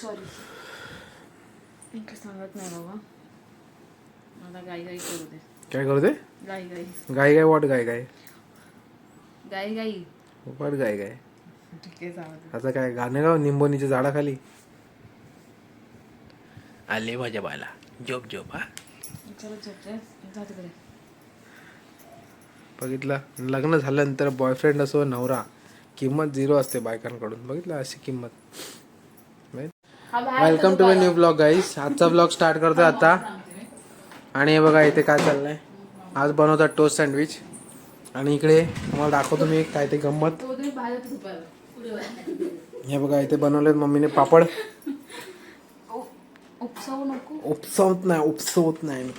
Sorry सांगत नाही बाबा मला गाई गाई करू दे काय करू दे गाई गाई गाय गाय वाट गाय गाय गाई गाई वाट गाय गाय ठीक आहे चालत आता काय गाणं गाव निंबोनीच्या झाडाखाली. आले माझ्या बाला. जोप जोप हा. बघितलं? लग्न झाल्यानंतर बॉयफ्रेंड असो नवरा किंमत झिरो असते बायकांकडून. बघितलं अशी किंमत? Welcome to my new blog guys आजचा ब्लॉग स्टार्ट करतोय आता. आणि हे बघा इथे काय चाललंय? आज बनवतात टोस्ट सँडविच आणि इकडे तुम्हाला दाखवतो मी काय ते गंमत. हे बघा इथे बनवलेत मम्मीने पापड. उपसवत नाही उपसवत नाही.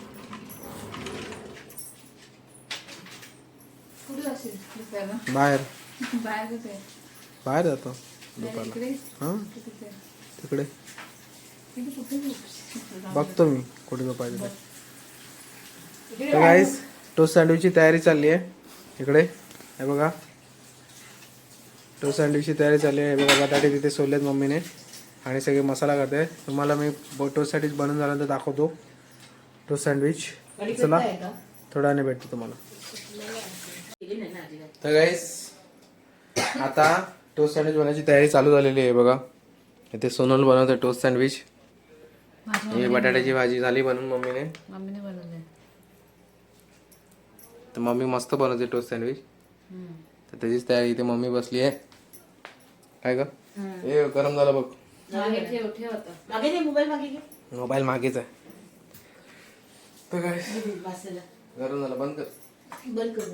दुपारला बाहेर. बाहेर जातो. इकडे. हां? तिकडे? बघतो मी कुठे ते. इकडे तर गाईस टोस्ट सँडविचची तयारी चालली आहे. इकडे हे बघा. टोस्ट सँडविचची तयारी चालली आहे. हे बघा बटाटे तिथे सोडलेत मम्मीने. आणि सगळे मसाला करते तुम्हाला मी टोस्ट सँडविच बनवून झाल्यानंतर दाखवतो. Toast sandwich. चला थोड्या वेळाने भेटतो तुम्हाला. तर गाईस आता टोस्ट सँडविच बनवायची तयारी चालू झालेली आहे बघा. इथे सोनल बनवते टोस्ट सँडविच ही बटाट्याची भाजी झाली बनवून मम्मीने. मम्मीने बनवले. तर मम्मी मस्त बनवते टोस्ट सँडविच तर त्याचीच तयारी इथे मम्मी बसली आहे. काय ग? ए गरम झालं बघ. ठेव ठेव आता. मागे नाही मोबाईल मागे घे मोबाईल मागेच आहे. तर काय गरम झालं बंद कर. बंद कर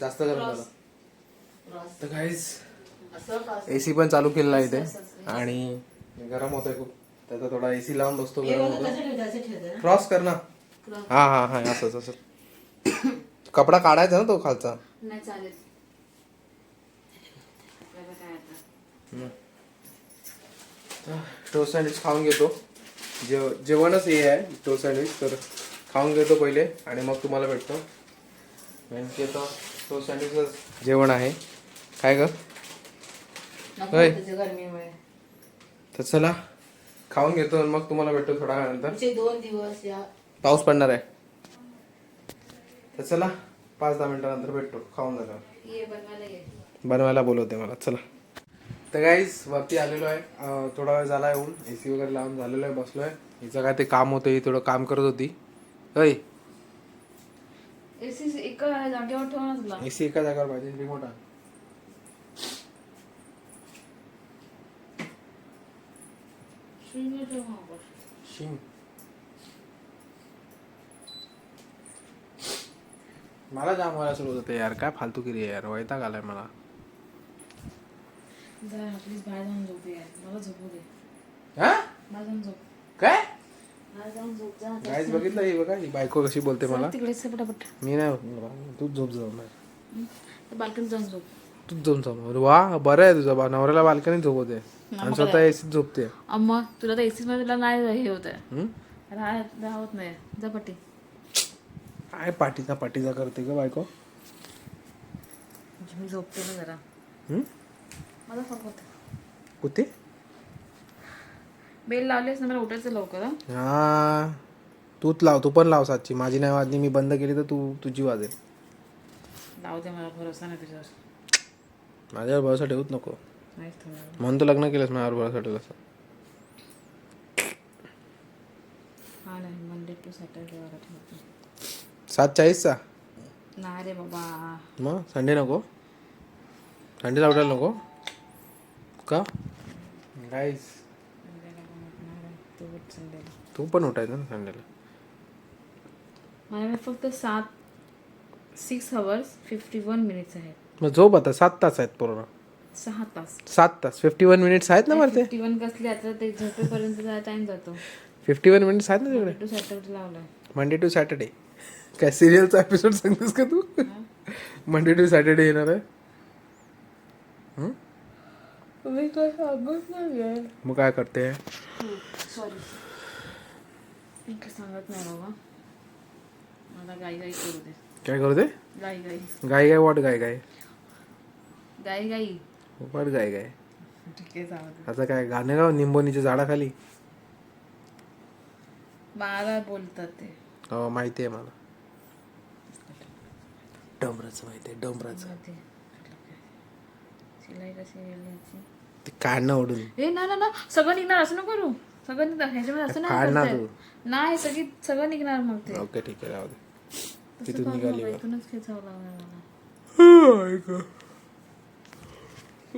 जास्त गरम झालं. तर काहीच क्रॉस एसी पण चालू केलेला आहे इथे. आणि गरम होतंय खूप. त्याचा थोडा एसी लावून बसतो गरम होतो क्रॉस कर ना. हा हा हा असंच असं कपडा काढायचा ना तो खालचा? टोस्ट सँडविच खाऊन घेतो. जेव जेवणच हे आहे टोस्ट सँडविच तर खाऊन घेतो पहिले आणि मग तुम्हाला भेटतो. नेमकी आता टोस्ट सँडविचच जेवण आहे. काय ग? होय. गरमीमुळे. तर चला खाऊन घेतो आणि मग तुम्हाला भेटतो थोड्या वेळानंतर पुढचे दोन दिवस या. पाऊस पडणार आहे. तर चला पाच दहा मिनिटानंतर भेटतो खाऊन ये बनवायला ये. बनवायला बोलवते मला चला. तर गाईज वरती आलेलो आहे. अं, थोडा वेळ झाला येऊन ए सी वगैरे लावून झालेलो आहे बसलो आहे. हिचं काय ते काम होतं ही थोडं काम करत होती. होय. एसी एका जागेवर ठेव ना तुला ए सी एका जागेवर पाहिजे रिमोट हा वर. शिंग मला जाम व्हायला सुरू होतं यार काय फालतू किरी आहे यार वैताग आलाय मला. जा प्लीज बाहेर जाऊन झोप यार. मला झोपू दे. हा? बाहेर जाऊन झोप. काय? बाहेर जाऊन झोप जा गाईज बघितलं ही बघा ही बायको कशी बोलते मला. तिकडे पटापट. मी नाही तूच झोप जाऊ बाल्कनीत जाऊन झोप. तूच झोप जाऊ वा बरं आहे तुझं. बा नवऱ्याला बाल्कनीत झोपवते. आणि स्वतः एसीत झोपते. अम्मा तुला तर एसी मध्ये तुला नाही हे होत आहे राहत नाही. जा पट्टी काय पाठीचा पाठीचा करते ग बायको? मी झोपते ना जरा. हम्म? मला फोन करते. कुठे? बेल लावलीस ना मला उठायचं लवकर हं? हा. तूच लाव तू पण लाव सातची. माझी नाही वाजली मी बंद केली तर तू तुझी वाजेल. लावू दे मला भरोसा नाही तुझ्यावर. माझ्यावर भरोसा ठेवूच नको. नाहीच ठेवणार म्हणून तर लग्न केलंस माझ्यावर भरोसा ठेवलास हा नाही मंडे टू सॅटर्डे वाला ठेवतो. सात चाळीसचा? नाही रे बाबा. मग संडे नको? संडेला उठायला नको? का? गाईस संडेला कोण उठणार आहे? तू उठ संडेला तू पण उठायचं ना संडेला माझ्याकडे फक्त सात six hours fifty one minutes आहेत. मग झोप आता सात तास आहेत पूर्ण. सहा तास. सात तास. फिफ्टी वन मिनिट्स आहेत ना मला ते फिफ्टी वन कसले आता ते झोपेपर्यंत टाइम जातो. फिफ्टी वन मिनिट्स आहेत ना तिकडे? टू सॅटर्डे लावलाय. मंडे टू सॅटर्डे काय सिरियलचा एपिसोड सांगतेस का तू? मंडे टू सॅटर्डे येणार आहे. हं? मी काय सांगत नाही मग काय करते? सॉरी मी काय सांगत नाही बाबा. मला गाई गाई करू दे. काय करू दे? गाई गाई गाय गाय वाट गाय गाय गाई गाई वाट गाय गाय ठीक आहे जाऊ दे. आता काय गाणे गाव निंबोनीच्या झाडाखाली? मला बोलतात ते. हो माहिती आहे मला. डोंबराचं माहिती आहे डोंबराचं मध्ये. शिलाई कशी गेली याची? ते काढणं ओढून. ए ना ना ना. सगळं निघणार असं नको करू. सगळं निघणार. ह्याच्यामध्ये असं नाही करता येत. नाही सगळी सगळं निघणार मग ते. ओके ठीक आहे राहू दे. तसं तिथून करू निघाली नका? इथूनच खेचावं लागणार मला.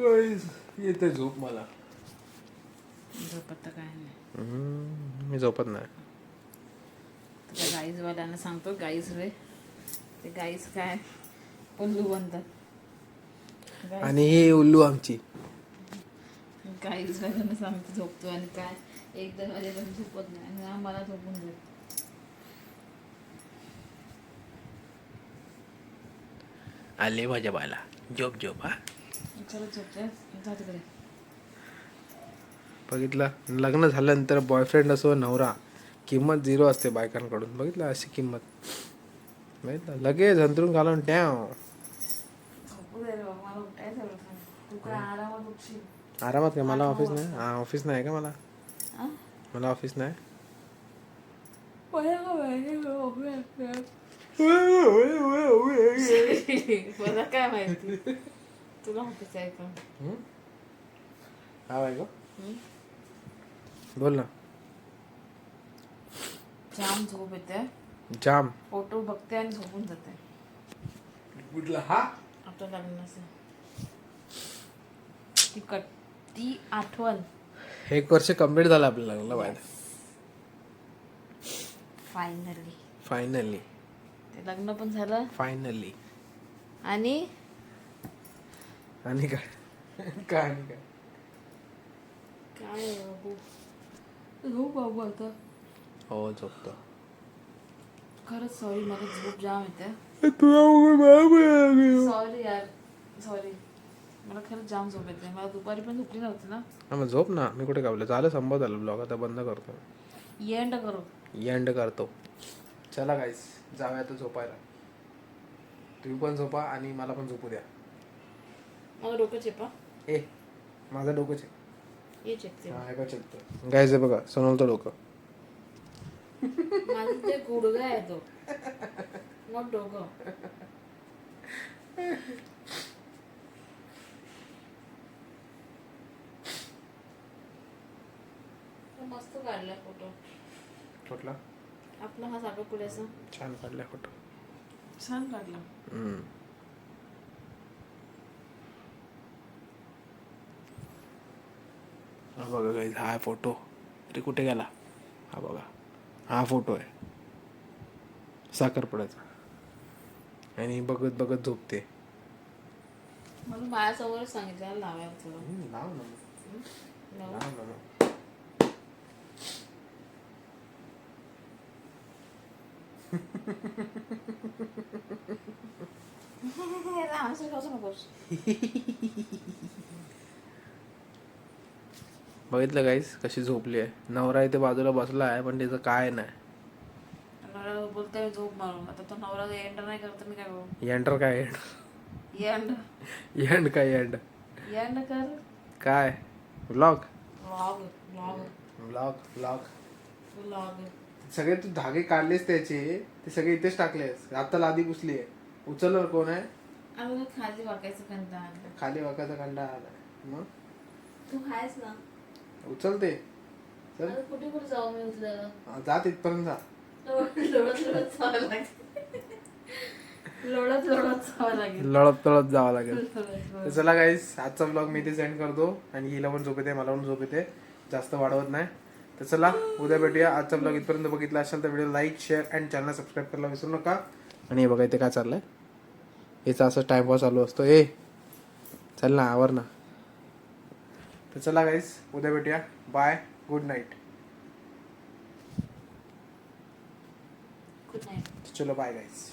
येते झोप मला. झोपत तर काय नाही. मी झोपत नाही. त्या गाईजवाल्यांना सांगतो गाईज रे. ते गाईज काय? उल्लू बनतात. आणि ही उल्लू आमची. गाईज वाल्यांना सांगतो झोपतो आणि काय? एकदम माझ्याकडून झोपत नाही आणि आम्हाला झोपून जात. आले माझ्या बाला झोप झोप हा. बघितलं. लग्न झाल्यानंतर बॉयफ्रेंड असो नवरा किंमत झिरो असते बायकांकडून. बघितलं अशी किंमत. बघितलं. लगेच अंतरून घालून काय आरामात काय? मला ऑफिस नाही? हा ऑफिस नाही का मला? मला ऑफिस नाही? काय माहिती? तुला ऑफिस आहे का? हा हम्म? बोल ना. जाम झोप येते. जाम. फोटो बघते आणि झोपून जाते. कुठला? हा? आपल्या लग्नाचं. ती कट ती आठवण. एक वर्ष कंप्लीट झालं आपलं लग्न बाहेर. फायनली फायनली ते लग्न पण झालं. फायनली आणि आणि काय? काय आणि काय? काय बाबू? झोप बाबू आता. हो झोपतो. खरंच सॉरी मला झोप जाम येते. तुला सॉरी यार सॉरी मला खरंच जाम झोप येते. मला दुपारी पण झोपली नव्हती ना. मग झोप ना. मी कुठे कापलं झालं संभव झालं ब्लॉग आता बंद करतो. एंड करू. एंड करतो. चला गाईस जाऊया तर झोपायला. तुम्ही पण झोपा आणि मला पण झोपू द्या. मला डोकं चेपा ए माझं डोकं ये चेकते हा हे बघ चेकतो गायचं बघा सोनवलं डोकं. माझं ते गुडघा आहे तो. मग डोकं. मस्त काढलाय फोटो कुठला? आपला हा साखर पुढ्याचा. छान काढलाय फोटो छान काढला. हा बघा गाईज हा फोटो अरे कुठे गेला? हा बघा. हा फोटो आहे. साखरपुड्याचा. आणि बघत बघत झोपते. मला माझ्यासमोरच सांगितलं लावायला थोडं लाव ना लावू? लाव ना असं खाऊ नकोस बघितलं गाईस कशी झोपली आहे. नवरा इथे बाजूला बसला आहे पण त्याचं काय नाही. नवरा बोलतोय झोप मारून. आता तो नवरा एंड नाही करत मी काय करू? एंटर काय एंड एंड एंड काय एंड एंड कर. काय? Blog vlog vlog blog blog vlog सगळे तू धागे काढलेस त्याचे ते सगळे इथेच टाकलेस. आता लादी पुसली आहे. उचलणार कोण आहे? खाली वाकायचं कंटाळा आला. खाली वाकायचा कंडा आलाय. मग? तू आहेस ना. उचलते. चल. आता कुठे कुठे जाऊ मी उचलायला? जा तिथपर्यंत जा. लोळत लोळत जावं लागेल. लोळत लोळत जावं लागेल. लढत तळत जावं लागेल. लोळत तर चला गाईस आजचा ब्लॉग मी इथे सेंड करतो आणि हिला पण झोप येते मला पण झोप येते. जास्त वाढवत नाही. तर चला उद्या भेटूया. आजचा ब्लॉग इथपर्यंत बघितला असेल तर video like share and channel subscribe करायला विसरू नका. आणि हे बघा इथे काय चाललंय? याचा असं टाइमपास चालू असतो. ए चल ना आवर ना. तर चला गाईस उद्या भेटूया. बाय गुड नाईट चलो बाय गाईस